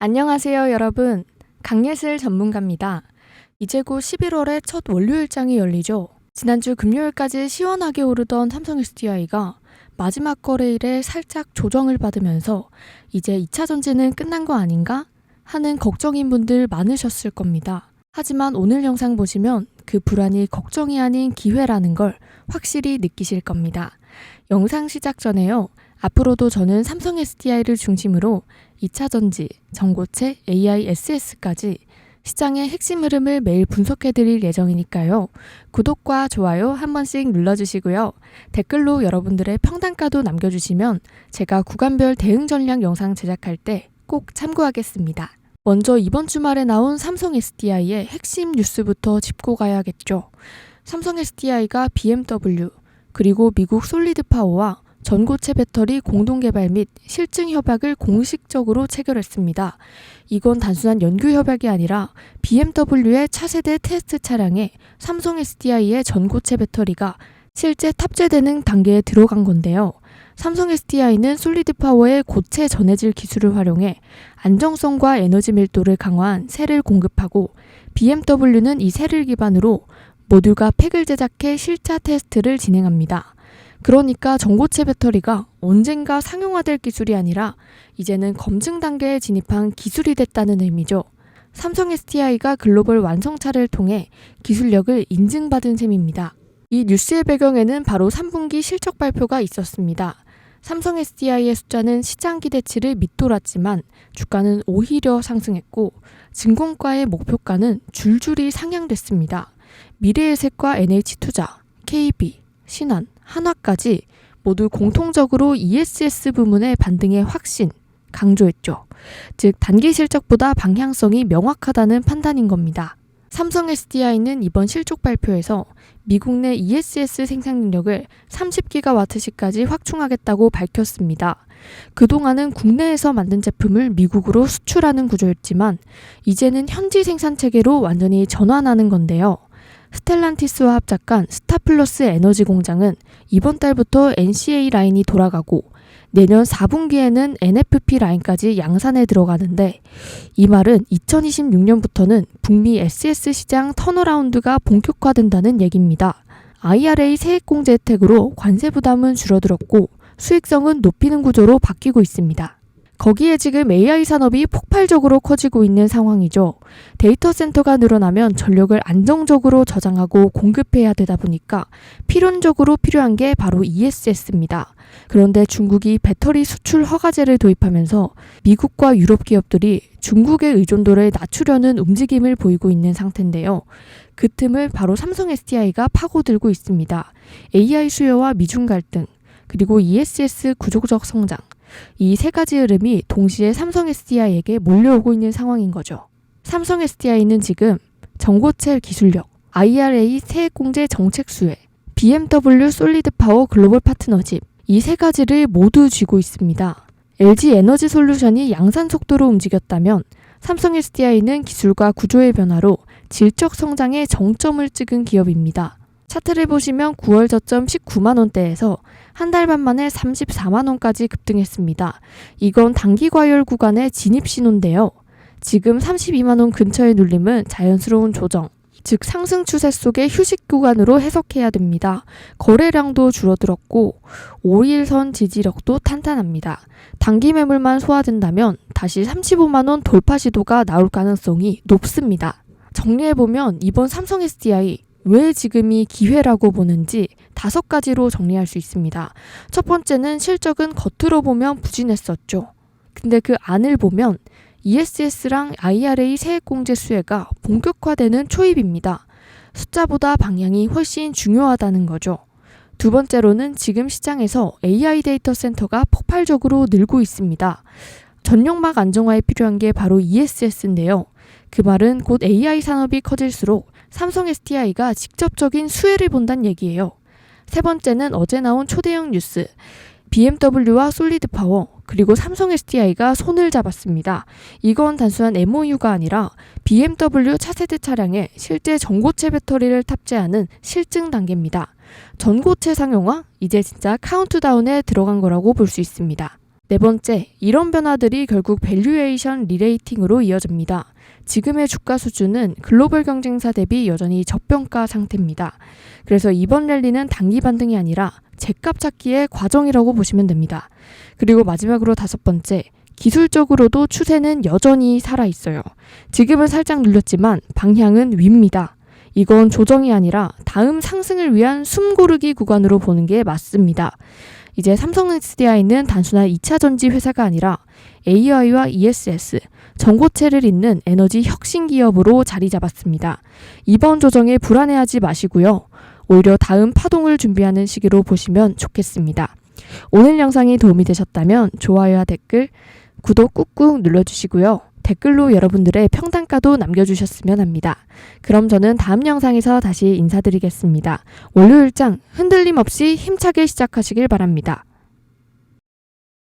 안녕하세요, 여러분. 강예슬 전문가입니다. 이제 곧 11월에 첫 원료일장이 열리죠. 지난주 금요일까지 시원하게 오르던 삼성 SDI가 마지막 거래일에 살짝 조정을 받으면서 이제 2차 전지는 끝난 거 아닌가? 하는 걱정인 분들 많으셨을 겁니다. 하지만 오늘 영상 보시면 그 불안이 걱정이 아닌 기회라는 걸 확실히 느끼실 겁니다. 영상 시작 전에요. 앞으로도 저는 삼성 SDI를 중심으로 2차 전지, 전고체, AI, SS까지 시장의 핵심 흐름을 매일 분석해 드릴 예정이니까요. 구독과 좋아요 한 번씩 눌러 주시고요. 댓글로 여러분들의 평단가도 남겨 주시면 제가 구간별 대응 전략 영상 제작할 때 꼭 참고하겠습니다. 먼저 이번 주말에 나온 삼성 SDI의 핵심 뉴스부터 짚고 가야겠죠. 삼성 SDI가 BMW, 그리고 미국 솔리드 파워와 전고체 배터리 공동 개발 및 실증 협약을 공식적으로 체결했습니다. 이건 단순한 연구 협약이 아니라 BMW의 차세대 테스트 차량에 삼성 SDI의 전고체 배터리가 실제 탑재되는 단계에 들어간 건데요. 삼성 SDI는 솔리드 파워의 고체 전해질 기술을 활용해 안정성과 에너지 밀도를 강화한 셀을 공급하고 BMW는 이 셀을 기반으로 모듈과 팩을 제작해 실차 테스트를 진행합니다. 그러니까 전고체 배터리가 언젠가 상용화될 기술이 아니라 이제는 검증 단계에 진입한 기술이 됐다는 의미죠. 삼성 SDI가 글로벌 완성차를 통해 기술력을 인증받은 셈입니다. 이 뉴스의 배경에는 바로 3분기 실적 발표가 있었습니다. 삼성 SDI의 숫자는 시장 기대치를 밑돌았지만 주가는 오히려 상승했고 증권가의 목표가는 줄줄이 상향됐습니다. 미래에셋과 NH투자, KB, 신한, 한화까지 모두 공통적으로 ESS 부문의 반등의 확신 강조했죠. 즉 단기 실적보다 방향성이 명확하다는 판단인 겁니다. 삼성 SDI는 이번 실적 발표에서 미국 내 ESS 생산 능력을 30기가와트시까지 확충하겠다고 밝혔습니다. 그동안은 국내에서 만든 제품을 미국으로 수출하는 구조였지만 이제는 현지 생산 체계로 완전히 전환하는 건데요. 스텔란티스와 합작한 스타플러스 에너지 공장은 이번 달부터 NCA 라인이 돌아가고 내년 4분기에는 NFP 라인까지 양산에 들어가는데 이 말은 2026년부터는 북미 SS 시장 턴어라운드가 본격화된다는 얘기입니다. IRA 세액공제 혜택으로 관세 부담은 줄어들었고 수익성은 높이는 구조로 바뀌고 있습니다. 거기에 지금 AI 산업이 폭발적으로 커지고 있는 상황이죠. 데이터 센터가 늘어나면 전력을 안정적으로 저장하고 공급해야 되다 보니까 필연적으로 필요한 게 바로 ESS입니다. 그런데 중국이 배터리 수출 허가제를 도입하면서 미국과 유럽 기업들이 중국의 의존도를 낮추려는 움직임을 보이고 있는 상태인데요. 그 틈을 바로 삼성 SDI가 파고들고 있습니다. AI 수요와 미중 갈등, 그리고 ESS 구조적 성장, 이 세 가지 흐름이 동시에 삼성 SDI에게 몰려오고 있는 상황인 거죠. 삼성 SDI는 지금 전고체 기술력, IRA 세액공제 정책 수혜, BMW 솔리드 파워 글로벌 파트너십 이 세 가지를 모두 쥐고 있습니다. LG 에너지 솔루션이 양산 속도로 움직였다면 삼성 SDI는 기술과 구조의 변화로 질적 성장의 정점을 찍은 기업입니다. 차트를 보시면 9월 저점 19만 원대에서 한 달 반 만에 34만 원까지 급등했습니다. 이건 단기 과열 구간의 진입 신호인데요. 지금 32만 원 근처의 눌림은 자연스러운 조정, 즉 상승 추세 속의 휴식 구간으로 해석해야 됩니다. 거래량도 줄어들었고 5일선 지지력도 탄탄합니다. 단기 매물만 소화된다면 다시 35만 원 돌파 시도가 나올 가능성이 높습니다. 정리해 보면 이번 삼성 SDI 왜 지금이 기회라고 보는지 다섯 가지로 정리할 수 있습니다. 첫 번째는 실적은 겉으로 보면 부진했었죠. 근데 그 안을 보면 ESS랑 IRA 세액공제 수혜가 본격화되는 초입입니다. 숫자보다 방향이 훨씬 중요하다는 거죠. 두 번째로는 지금 시장에서 AI 데이터 센터가 폭발적으로 늘고 있습니다. 전력막 안정화에 필요한 게 바로 ESS인데요. 그 말은 곧 AI 산업이 커질수록 삼성 SDI가 직접적인 수혜를 본다는 얘기예요. 세 번째는 어제 나온 초대형 뉴스. BMW와 솔리드 파워, 그리고 삼성 SDI가 손을 잡았습니다. 이건 단순한 MOU가 아니라 BMW 차세대 차량에 실제 전고체 배터리를 탑재하는 실증 단계입니다. 전고체 상용화? 이제 진짜 카운트다운에 들어간 거라고 볼 수 있습니다. 네 번째, 이런 변화들이 결국 밸류에이션 리레이팅으로 이어집니다. 지금의 주가 수준은 글로벌 경쟁사 대비 여전히 저평가 상태입니다. 그래서 이번 랠리는 단기 반등이 아니라 제값 찾기의 과정이라고 보시면 됩니다. 그리고 마지막으로 다섯 번째, 기술적으로도 추세는 여전히 살아 있어요. 지금은 살짝 눌렸지만 방향은 위입니다. 이건 조정이 아니라 다음 상승을 위한 숨 고르기 구간으로 보는 게 맞습니다. 이제 삼성 SDI는 단순한 2차 전지 회사가 아니라 AI와 ESS, 전고체를 잇는 에너지 혁신 기업으로 자리 잡았습니다. 이번 조정에 불안해하지 마시고요. 오히려 다음 파동을 준비하는 시기로 보시면 좋겠습니다. 오늘 영상이 도움이 되셨다면 좋아요와 댓글, 구독 꾹꾹 눌러주시고요. 댓글로 여러분들의 평단가도 남겨주셨으면 합니다. 그럼 저는 다음 영상에서 다시 인사드리겠습니다. 월요일장 흔들림 없이 힘차게 시작하시길 바랍니다.